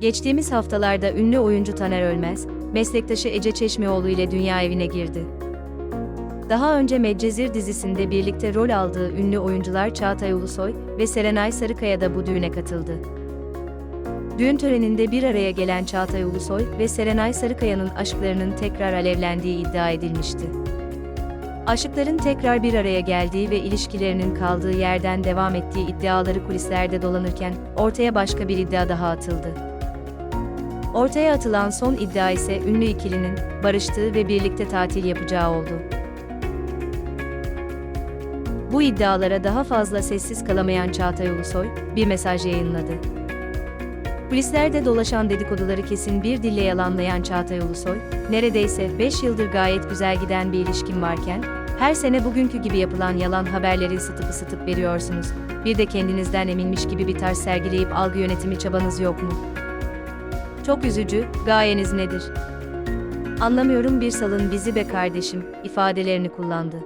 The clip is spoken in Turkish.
Geçtiğimiz haftalarda ünlü oyuncu Taner Ölmez, meslektaşı Ece Çeşmeoğlu ile dünya evine girdi. Daha önce Medcezir dizisinde birlikte rol aldığı ünlü oyuncular Çağatay Ulusoy ve Serenay Sarıkaya da bu düğüne katıldı. Düğün töreninde bir araya gelen Çağatay Ulusoy ve Serenay Sarıkaya'nın aşklarının tekrar alevlendiği iddia edilmişti. Aşıkların tekrar bir araya geldiği ve ilişkilerinin kaldığı yerden devam ettiği iddiaları kulislerde dolanırken ortaya başka bir iddia daha atıldı. Ortaya atılan son iddia ise ünlü ikilinin barıştığı ve birlikte tatil yapacağı oldu. Bu iddialara daha fazla sessiz kalamayan Çağatay Ulusoy bir mesaj yayınladı. Kulislerde dolaşan dedikoduları kesin bir dille yalanlayan Çağatay Ulusoy, neredeyse 5 yıldır gayet güzel giden bir ilişkin varken, her sene bugünkü gibi yapılan yalan haberleri sıtıp ısıtıp veriyorsunuz. Bir de kendinizden eminmiş gibi bir tarz sergileyip algı yönetimi çabanız yok mu? Çok üzücü, gayeniz nedir? Anlamıyorum bir salın bizi be kardeşim, ifadelerini kullandı.